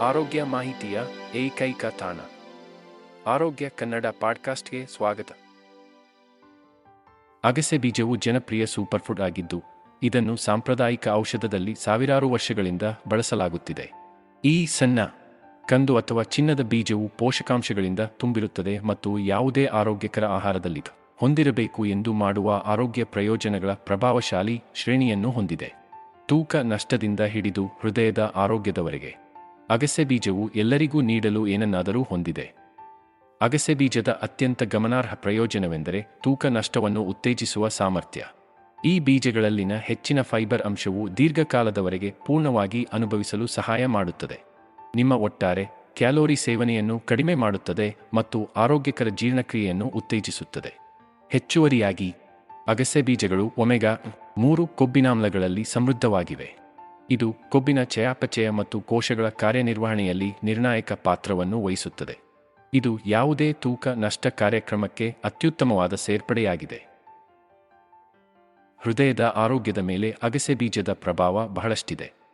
ಆರೋಗ್ಯ ಮಾಹಿತಿಯ ಏಕೈಕ ತಾಣ. ಆರೋಗ್ಯ ಕನ್ನಡ ಪಾಡ್ಕಾಸ್ಟ್ಗೆ ಸ್ವಾಗತ. ಅಗಸೆ ಬೀಜವು ಜನಪ್ರಿಯ ಸೂಪರ್ಫುಡ್ ಆಗಿದ್ದು, ಇದನ್ನು ಸಾಂಪ್ರದಾಯಿಕ ಔಷಧದಲ್ಲಿ ಸಾವಿರಾರು ವರ್ಷಗಳಿಂದ ಬಳಸಲಾಗುತ್ತಿದೆ. ಈ ಸಣ್ಣ ಕಂದು ಅಥವಾ ಚಿನ್ನದ ಬೀಜವು ಪೋಷಕಾಂಶಗಳಿಂದ ತುಂಬಿರುತ್ತದೆ ಮತ್ತು ಯಾವುದೇ ಆರೋಗ್ಯಕರ ಆಹಾರದಲ್ಲಿ ಹೊಂದಿರಬೇಕು ಎಂದು ಮಾಡುವ ಆರೋಗ್ಯ ಪ್ರಯೋಜನಗಳ ಪ್ರಭಾವಶಾಲಿ ಶ್ರೇಣಿಯನ್ನು ಹೊಂದಿದೆ. ತೂಕ ನಷ್ಟದಿಂದ ಹಿಡಿದು ಹೃದಯದ ಆರೋಗ್ಯದವರೆಗೆ. ಅಗಸೆ ಬೀಜವು ಎಲ್ಲರಿಗೂ ನೀಡಲು ಏನನ್ನಾದರೂ ಹೊಂದಿದೆ. ಅಗಸೆ ಬೀಜದ ಅತ್ಯಂತ ಗಮನಾರ್ಹ ಪ್ರಯೋಜನವೆಂದರೆ ತೂಕ ನಷ್ಟವನ್ನು ಉತ್ತೇಜಿಸುವ ಸಾಮರ್ಥ್ಯ. ಈ ಬೀಜಗಳಲ್ಲಿನ ಹೆಚ್ಚಿನ ಫೈಬರ್ ಅಂಶವು ದೀರ್ಘಕಾಲದವರೆಗೆ ಪೂರ್ಣವಾಗಿ ಅನುಭವಿಸಲು ಸಹಾಯ ಮಾಡುತ್ತದೆ. ನಿಮ್ಮ ಒಟ್ಟಾರೆ ಕ್ಯಾಲೋರಿ ಸೇವನೆಯನ್ನು ಕಡಿಮೆ ಮಾಡುತ್ತದೆ ಮತ್ತು ಆರೋಗ್ಯಕರ ಜೀರ್ಣಕ್ರಿಯೆಯನ್ನು ಉತ್ತೇಜಿಸುತ್ತದೆ. ಹೆಚ್ಚುವರಿಯಾಗಿ, ಅಗಸೆ ಬೀಜಗಳು ಒಮೆಗಾ ಮೂರು ಕೊಬ್ಬಿನಾಮ್ಲಗಳಲ್ಲಿ ಸಮೃದ್ಧವಾಗಿವೆ. ಇದು ಕೊಬ್ಬಿನ ಚಯಾಪಚಯ ಮತ್ತು ಕೋಶಗಳ ಕಾರ್ಯನಿರ್ವಹಣೆಯಲ್ಲಿ ನಿರ್ಣಾಯಕ ಪಾತ್ರವನ್ನು ವಹಿಸುತ್ತದೆ. ಇದು ಯಾವುದೇ ತೂಕ ನಷ್ಟ ಕಾರ್ಯಕ್ರಮಕ್ಕೆ ಅತ್ಯುತ್ತಮವಾದ ಸೇರ್ಪಡೆಯಾಗಿದೆ. ಹೃದಯದ ಆರೋಗ್ಯದ ಮೇಲೆ ಅಗಸೆ ಬೀಜದ ಪ್ರಭಾವ ಬಹಳಷ್ಟಿದೆ.